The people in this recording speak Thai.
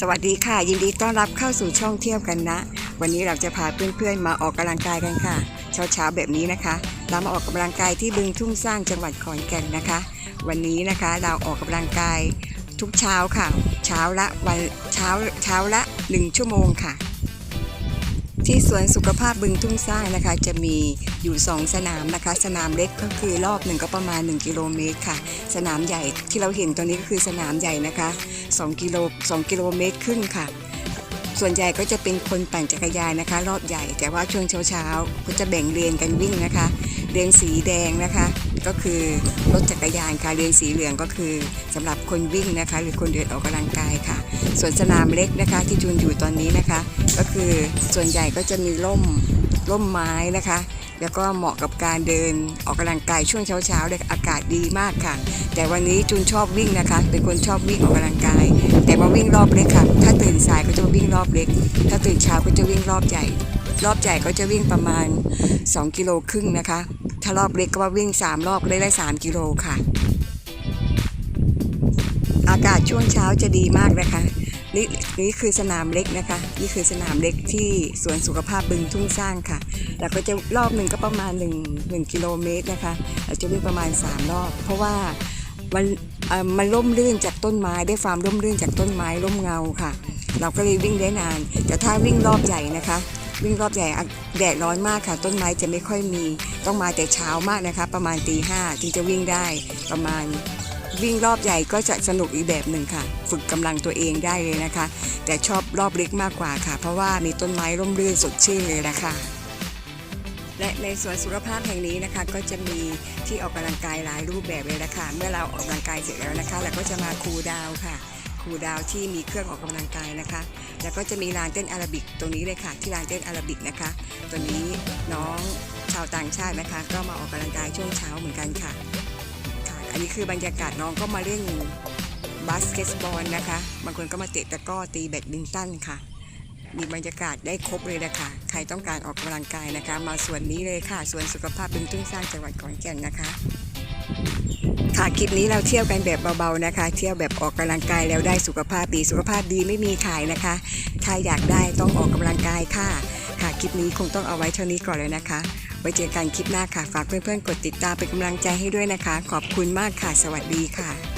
สวัสดีค่ะ ยินดีต้อนรับเข้าสู่ช่องเที่ยวกันนะ วันนี้เราจะพาเพื่อนๆมาออกกำลังกายกันค่ะ เช้าๆแบบนี้นะคะเรามาออกกำลังกายที่บึงทุ่งสร้างจังหวัดขอนแก่นนะคะ วันนี้นะคะเราออกกำลังกายทุกเช้าค่ะ เช้าละวันเช้าเช้าละ 1 ชั่วโมงค่ะ ที่สวนสุขภาพบึงทุ่งสร้างนะคะ จะมีอยู่ 2 สนามนะคะ สนามเล็กก็คือรอบหนึ่งก็ประมาณ 1 กิโลเมตรค่ะ สนามใหญ่ที่เราเห็นตรงนี้ก็คือสนามใหญ่นะคะ2กิโล2กิโลเมตรครึ่งค่ะ ส่วนใหญ่ก็จะเป็นคนปั่นจักรยานนะคะ รอบใหญ่แต่ว่าช่วงเช้าๆก็จะแบ่งเลนกันวิ่งนะคะเลนสีแดงนะคะ ก็คือรถจักรยานค่ะเลนสีเหลืองก็คือสำหรับคนวิ่งนะคะ หรือคนเดินออกกำลังกายค่ะ ส่วนสนามเล็กนะคะ ที่จูนอยู่ตอนนี้นะคะ ก็คือส่วนใหญ่ก็จะมีร่มร่มไม้นะคะ แล้วก็เหมาะกับการเดินออกกำลังกายช่วงเช้าๆเลยอากาศดีมากค่ะ แต่วันนี้จูนชอบวิ่งนะคะ เป็นคนชอบวิ่งออกกำลังกาย แต่มาวิ่งรอบเล็กค่ะ ถ้าตื่นสายก็จะวิ่งรอบเล็ก ถ้าตื่นเช้าก็จะวิ่งรอบใหญ่ รอบใหญ่ก็จะวิ่งประมาณ 2 กิโลครึ่งนะคะ ถ้ารอบเล็กก็ว่าวิ่ง 3 รอบได้ได้3กิโลค่ะ อากาศช่วงเช้าจะดีมากนะคะ นี่นี่คือสนามเล็กนะคะ นี่คือสนามเล็กที่สวนสุขภาพบึงทุ่งสร้างค่ะ แล้วก็จะรอบหนึ่งก็ประมาณ 1 1กิโลเมตรนะคะเราจะวิ่งประมาณ 3 รอบ เพราะว่ามันมันร่มรื่นจากต้นไม้ได้ความร่มรื่นจากต้นไม้ร่มเงาค่ะ เราก็เลยวิ่งได้นาน แต่ถ้าวิ่งรอบใหญ่นะคะ วิ่งรอบใหญ่แดดร้อนมากค่ะ ต้นไม้จะไม่ค่อยมีต้องมาแต่เช้ามากนะคะ ประมาณตีห้าถึงจะวิ่งได้ประมาณ วิ่งรอบใหญ่ก็จะสนุกอีกแบบหนึ่งค่ะ ฝึกกำลังตัวเองได้เลยนะคะ แต่ชอบรอบเล็กมากกว่าค่ะ เพราะว่ามีต้นไม้ร่มรื่นสดชื่นเลยนะคะและในสวนสุขภาพแห่งนี้นะคะ ก็จะมีที่ออกกำลังกายหลายรูปแบบเลยนะคะเมื่อเราออกกำลังกายเสร็จแล้วนะคะ เราก็จะมาคูลดาวค่ะคูดาวที่มีเครื่องออกกำลังกายนะคะ แล้วก็จะมีลานเต้นอาราบิกตรงนี้เลยค่ะ ที่ลานเต้นอาราบิกนะคะ ตัวนี้น้องชาวต่างชาตินะคะ ก็มาออกกำลังกายช่วงเช้าเหมือนกันค่ะ อันนี้คือบรรยากาศน้องก็มาเล่นบาสเกตบอลนะคะ บางคนก็มาเตะตะก้อตีแบดมินตันค่ะ มีบรรยากาศได้ครบเลยนะคะ ใครต้องการออกกำลังกายนะคะ มาส่วนนี้เลยค่ะ ส่วนสุขภาพบึงทุ่งสร้างจังหวัดขอนแก่นนะคะ ค่ะคลิปนี้เราเที่ยวกันแบบเบาๆนะคะ เที่ยวแบบออกกำลังกายแล้วได้สุขภาพดีสุขภาพดีไม่มีขายนะคะ ถ้าอยากได้ต้องออกกำลังกายค่ะ ค่ะคลิปนี้คงต้องเอาไว้เท่านี้ก่อนเลยนะคะ ไว้เจอกันคลิปหน้าค่ะ ฝากเพื่อนๆกดติดตามเป็นกำลังใจให้ด้วยนะคะ ขอบคุณมากค่ะ สวัสดีค่ะ